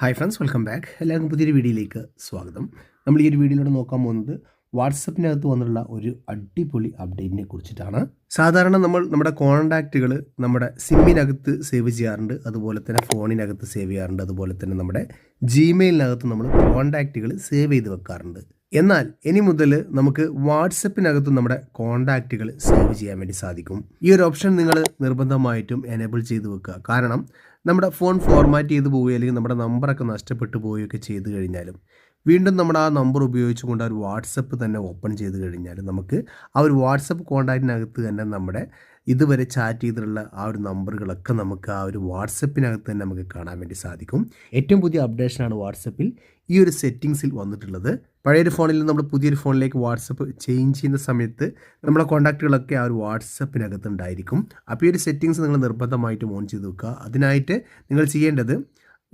Hi friends welcome back എല്ലാവർക്കും പുതിയൊരു വീഡിയോയിലേക്ക് സ്വാഗതം. നമ്മൾ ഈ ഒരു വീഡിയോയിലൂടെ നോക്കാൻ പോകുന്നത് വാട്സപ്പിനകത്ത് വന്നിട്ടുള്ള ഒരു അടിപൊളി അപ്ഡേറ്റിനെ കുറിച്ചിട്ടാണ്. സാധാരണ നമ്മൾ നമ്മുടെ കോൺടാക്റ്റുകൾ നമ്മുടെ സിമ്മിനകത്ത് സേവ് ചെയ്യാറുണ്ട് അതുപോലെ തന്നെ ഫോണിനകത്ത് സേവ് ചെയ്യാറുണ്ട് അതുപോലെ തന്നെ നമ്മുടെ ജിമെയിലിനകത്ത് നമ്മൾ കോൺടാക്റ്റുകൾ സേവ് ചെയ്ത് വെക്കാറുണ്ട്. എന്നാൽ ഇനി മുതൽ നമുക്ക് വാട്സപ്പിനകത്ത് നമ്മുടെ കോൺടാക്റ്റുകൾ സേവ് ചെയ്യാൻ വേണ്ടി സാധിക്കും. ഈ ഒരു ഓപ്ഷൻ നിങ്ങൾ നിർബന്ധമായിട്ടും എനേബിൾ ചെയ്ത് വെക്കുക. കാരണം നമ്മുടെ ഫോൺ ഫോർമാറ്റ് ചെയ്ത് പോവുകയോ അല്ലെങ്കിൽ നമ്മുടെ നമ്പറൊക്കെ നഷ്ടപ്പെട്ടു പോവുകയൊക്കെ ചെയ്ത് കഴിഞ്ഞാലും വീണ്ടും നമ്മുടെ ആ നമ്പർ ഉപയോഗിച്ചുകൊണ്ട് ഒരു വാട്സപ്പ് തന്നെ ഓപ്പൺ ചെയ്ത് കഴിഞ്ഞാൽ നമുക്ക് ആ ഒരു വാട്സപ്പ് കോൺടാക്റ്റിനകത്ത് തന്നെ നമ്മുടെ ഇതുവരെ ചാറ്റ് ചെയ്തിട്ടുള്ള ആ ഒരു നമ്പറുകളൊക്കെ നമുക്ക് ആ ഒരു വാട്സപ്പിനകത്ത് തന്നെ നമുക്ക് കാണാൻ വേണ്ടി സാധിക്കും. ഏറ്റവും പുതിയ അപ്ഡേഷനാണ് വാട്സപ്പിൽ ഈ ഒരു സെറ്റിങ്സിൽ വന്നിട്ടുള്ളത്. പഴയൊരു ഫോണിൽ നിന്ന് നമ്മൾ പുതിയൊരു ഫോണിലേക്ക് വാട്സപ്പ് ചേഞ്ച് ചെയ്യുന്ന സമയത്ത് നമ്മുടെ കോൺടാക്റ്റുകളൊക്കെ ആ ഒരു വാട്സപ്പിനകത്ത് ഉണ്ടായിരിക്കും. അപ്പോൾ ഈ ഒരു സെറ്റിങ്സ് നിങ്ങൾ നിർബന്ധമായിട്ടും ഓൺ ചെയ്ത് വെക്കുക. അതിനായിട്ട് നിങ്ങൾ ചെയ്യേണ്ടത്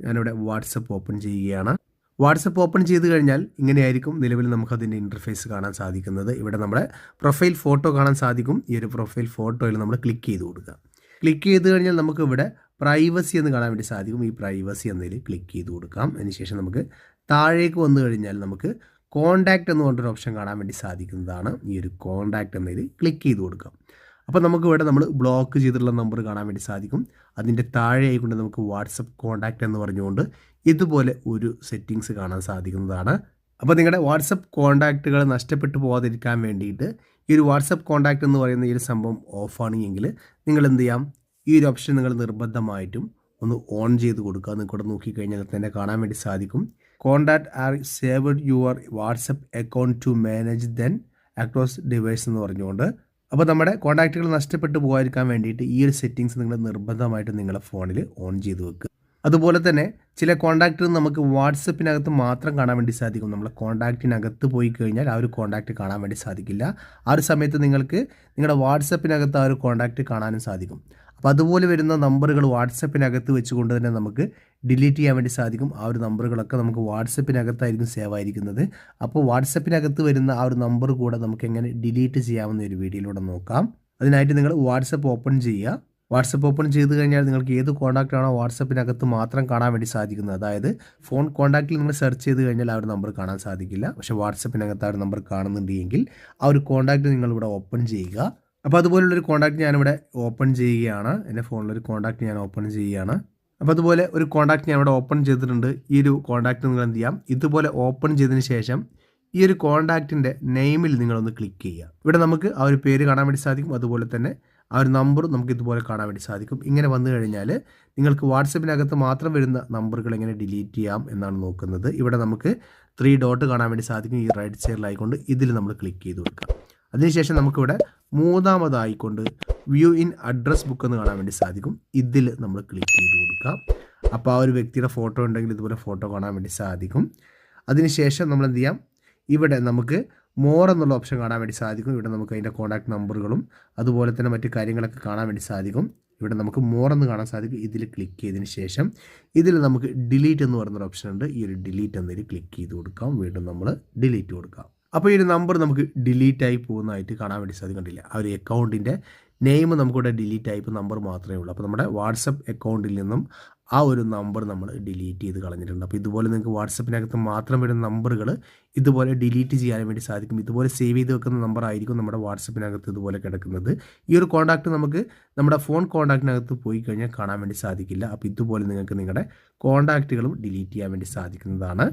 ഞാനിവിടെ വാട്സപ്പ് ഓപ്പൺ ചെയ്യുകയാണ്. വാട്സപ്പ് ഓപ്പൺ ചെയ്ത് കഴിഞ്ഞാൽ ഇങ്ങനെയായിരിക്കും നിലവിൽ നമുക്കതിന്റെ ഇന്റർഫേസ് കാണാൻ സാധിക്കുന്നത്. ഇവിടെ നമ്മുടെ പ്രൊഫൈൽ ഫോട്ടോ കാണാൻ സാധിക്കും. ഈ ഒരു പ്രൊഫൈൽ ഫോട്ടോയിൽ നമ്മൾ ക്ലിക്ക് ചെയ്ത് കൊടുക്കുക. ക്ലിക്ക് ചെയ്ത് കഴിഞ്ഞാൽ നമുക്ക് ഇവിടെ പ്രൈവസി എന്ന് കാണാൻ വേണ്ടി സാധിക്കും. ഈ പ്രൈവസി എന്നതിൽ ക്ലിക്ക് ചെയ്ത് കൊടുക്കാം. അതിനുശേഷം നമുക്ക് താഴേക്ക് വന്നു കഴിഞ്ഞാൽ നമുക്ക് കോണ്ടാക്ട് എന്ന് പറഞ്ഞൊരു ഓപ്ഷൻ കാണാൻ വേണ്ടി സാധിക്കുന്നതാണ് ഈ ഒരു കോണ്ടാക്ട് എന്നതിൽ ക്ലിക്ക് ചെയ്ത് കൊടുക്കാം അപ്പോൾ നമുക്ക് ഇവിടെ നമ്മൾ ബ്ലോക്ക് ചെയ്തിട്ടുള്ള നമ്പർ കാണാൻ വേണ്ടി സാധിക്കും. അതിന്റെ താഴെ ആയിക്കൊണ്ട് നമുക്ക് വാട്സപ്പ് കോണ്ടാക്ട് എന്ന് പറഞ്ഞുകൊണ്ട് ഇതുപോലെ ഒരു സെറ്റിങ്സ് കാണാൻ സാധിക്കുന്നതാണ്. അപ്പോൾ നിങ്ങളുടെ വാട്സപ്പ് കോണ്ടാക്റ്റുകൾ നഷ്ടപ്പെട്ടു പോകാതിരിക്കാൻ വേണ്ടിയിട്ട് ഈ ഒരു വാട്സപ്പ് കോണ്ടാക്ട് എന്ന് പറയുന്ന ഈ ഒരു സംഭവം ഓഫാണെങ്കിൽ നിങ്ങൾ എന്ത് ചെയ്യാം? ഈ ഒരു ഓപ്ഷൻ നിങ്ങൾ നിർബന്ധമായിട്ടും ഒന്ന് ഓൺ ചെയ്ത് കൊടുക്കുക. നിങ്ങൾക്കൂടെ നോക്കിക്കഴിഞ്ഞാൽ തന്നെ കാണാൻ വേണ്ടി സാധിക്കും. Contact are saved your WhatsApp account to manage then across device എന്ന് പറഞ്ഞുകൊണ്ട്. അപ്പോൾ നമ്മുടെ കോണ്ടാക്റ്റുകൾ നഷ്ടപ്പെട്ടു പോകാതിരിക്കാൻ വേണ്ടിയിട്ട് ഈ ഒരു സെറ്റിങ്സ് നിങ്ങൾ നിർബന്ധമായിട്ട് നിങ്ങളുടെ ഫോണിൽ ഓൺ ചെയ്ത് വെക്കുക. അതുപോലെ തന്നെ ചില കോൺടാക്റ്റുകൾ നമുക്ക് വാട്സപ്പിനകത്ത് മാത്രം കാണാൻ വേണ്ടി സാധിക്കും. നമ്മൾ കോണ്ടാക്റ്റിനകത്ത് പോയി കഴിഞ്ഞാൽ ആ ഒരു കോൺടാക്റ്റ് കാണാൻ വേണ്ടി സാധിക്കില്ല. ആ ഒരു സമയത്ത് നിങ്ങൾക്ക് നിങ്ങളുടെ വാട്സപ്പിനകത്ത് ആ ഒരു കോൺടാക്റ്റ് കാണാനും സാധിക്കും. അപ്പോൾ അതുപോലെ വരുന്ന നമ്പറുകൾ വാട്സപ്പിനകത്ത് വെച്ചുകൊണ്ട് തന്നെ നമുക്ക് ഡിലീറ്റ് ചെയ്യാൻ വേണ്ടി സാധിക്കും. ആ ഒരു നമ്പറുകളൊക്കെ നമുക്ക് വാട്സപ്പിനകത്തായിരിക്കും സേവ് ആയിരിക്കുന്നത് അപ്പോൾ വാട്സപ്പിനകത്ത് വരുന്ന ആ ഒരു നമ്പർ കൂടെ നമുക്ക് എങ്ങനെ ഡിലീറ്റ് ചെയ്യാമെന്ന ഒരു വീഡിയോയിലൂടെ നോക്കാം. അതിനായിട്ട് നിങ്ങൾ വാട്സപ്പ് ഓപ്പൺ ചെയ്യുക. വാട്സപ്പ് ഓപ്പൺ ചെയ്ത് കഴിഞ്ഞാൽ നിങ്ങൾക്ക് ഏത് കോൺടാക്റ്റ് ആണോ വാട്സപ്പിനകത്ത് മാത്രം കാണാൻ വേണ്ടി സാധിക്കുന്നത്. അതായത് ഫോൺ കോൺടാക്റ്റിൽ നിങ്ങൾ സെർച്ച് ചെയ്ത് കഴിഞ്ഞാൽ ആ ഒരു നമ്പർ കാണാൻ സാധിക്കില്ല. പക്ഷേ വാട്സപ്പിനകത്ത് ആ ഒരു നമ്പർ കാണുന്നുണ്ടെങ്കിൽ ആ ഒരു കോൺടാക്റ്റ് നിങ്ങൾ ഇവിടെ ഓപ്പൺ ചെയ്യുക. അപ്പോൾ അതുപോലുള്ളൊരു കോൺടാക്റ്റ് ഞാനിവിടെ ഓപ്പൺ ചെയ്യുകയാണ്. എന്റെ ഫോണിലൊരു കോൺടാക്റ്റ് ഞാൻ ഓപ്പൺ ചെയ്യുകയാണ്. അപ്പോൾ അതുപോലെ ഒരു കോൺടാക്റ്റ് ഞാൻ ഇവിടെ ഓപ്പൺ ചെയ്തിട്ടുണ്ട്. ഈ ഒരു കോൺടാക്റ്റ് നിങ്ങൾ എന്ത് ചെയ്യാം? ഇതുപോലെ ഓപ്പൺ ചെയ്തതിന് ശേഷം ഈ ഒരു കോൺടാക്റ്റിന്റെ നെയിമിൽ നിങ്ങളൊന്ന് ക്ലിക്ക് ചെയ്യുക. ഇവിടെ നമുക്ക് ആ ഒരു പേര് കാണാൻ വേണ്ടി സാധിക്കും. അതുപോലെ തന്നെ ആ ഒരു നമ്പർ നമുക്ക് ഇതുപോലെ കാണാൻ വേണ്ടി സാധിക്കും. ഇങ്ങനെ വന്നു കഴിഞ്ഞാൽ നിങ്ങൾക്ക് വാട്സപ്പിനകത്ത് മാത്രം വരുന്ന നമ്പറുകൾ എങ്ങനെ ഡിലീറ്റ് ചെയ്യാം എന്നാണ് നോക്കുന്നത്. ഇവിടെ നമുക്ക് ത്രീ ഡോട്ട് കാണാൻ വേണ്ടി സാധിക്കും. ഈ റൈറ്റ് സൈഡിലായിക്കൊണ്ട് ഇതിൽ നമ്മൾ ക്ലിക്ക് ചെയ്ത് കൊടുക്കാം. അതിനുശേഷം നമുക്കിവിടെ മൂന്നാമതായിക്കൊണ്ട് വ്യൂ ഇൻ അഡ്രസ് ബുക്ക് എന്ന് കാണാൻ വേണ്ടി സാധിക്കും. ഇതിൽ നമ്മൾ ക്ലിക്ക് ചെയ്ത് കൊടുക്കാം. അപ്പോൾ ആ ഒരു വ്യക്തിയുടെ ഫോട്ടോ ഉണ്ടെങ്കിൽ ഇതുപോലെ ഫോട്ടോ കാണാൻ വേണ്ടി സാധിക്കും. അതിനുശേഷം നമ്മൾ എന്ത് ചെയ്യാം? ഇവിടെ നമുക്ക് മോർ എന്നുള്ള ഓപ്ഷൻ കാണാൻ വേണ്ടി സാധിക്കും. ഇവിടെ നമുക്ക് അതിന്റെ കോൺടാക്ട് നമ്പറുകളും അതുപോലെ തന്നെ മറ്റു കാര്യങ്ങളൊക്കെ കാണാൻ വേണ്ടി സാധിക്കും. ഇവിടെ നമുക്ക് മോർ എന്ന് കാണാൻ സാധിക്കും. ഇതിൽ ക്ലിക്ക് ചെയ്തതിന് ശേഷം ഇതിൽ നമുക്ക് ഡിലീറ്റ് എന്ന് പറയുന്നൊരു ഓപ്ഷൻ ഉണ്ട്. ഈ ഒരു ഡിലീറ്റ് എന്നതിൽ ക്ലിക്ക് ചെയ്ത് കൊടുക്കാം. വീണ്ടും നമ്മൾ ഡിലീറ്റ് കൊടുക്കാം. അപ്പോൾ ഈ ഒരു നമ്പർ നമുക്ക് ഡിലീറ്റ് ആയി പോകുന്നതായിട്ട് കാണാൻ വേണ്ടി സാധിക്കണ്ടില്ല ആ ഒരു അക്കൗണ്ടിന്റെ നെയിം നമുക്കിവിടെ ഡിലീറ്റ് ആയിപ്പോൾ നമ്പർ മാത്രമേ ഉള്ളൂ. അപ്പോൾ നമ്മുടെ വാട്സപ്പ് അക്കൗണ്ടിൽ നിന്നും ആ ഒരു നമ്പർ നമ്മൾ ഡിലീറ്റ് ചെയ്ത് കളഞ്ഞിട്ടുണ്ട്. അപ്പോൾ ഇതുപോലെ നിങ്ങൾക്ക് വാട്സപ്പിനകത്ത് മാത്രം വരുന്ന നമ്പറുകൾ ഇതുപോലെ ഡിലീറ്റ് ചെയ്യാൻ വേണ്ടി സാധിക്കും. ഇതുപോലെ സേവ് ചെയ്ത് വെക്കുന്ന നമ്പർ ആയിരിക്കും നമ്മുടെ വാട്സപ്പിനകത്ത് ഇതുപോലെ കിടക്കുന്നത്. ഈ ഒരു കോൺടാക്റ്റ് നമുക്ക് നമ്മുടെ ഫോൺ കോൺടാക്റ്റിനകത്ത് പോയി കഴിഞ്ഞാൽ കാണാൻ വേണ്ടി സാധിക്കില്ല. അപ്പോൾ ഇതുപോലെ നിങ്ങൾക്ക് നിങ്ങളുടെ കോൺടാക്റ്റുകളും ഡിലീറ്റ് ചെയ്യാൻ വേണ്ടി സാധിക്കുന്നതാണ്.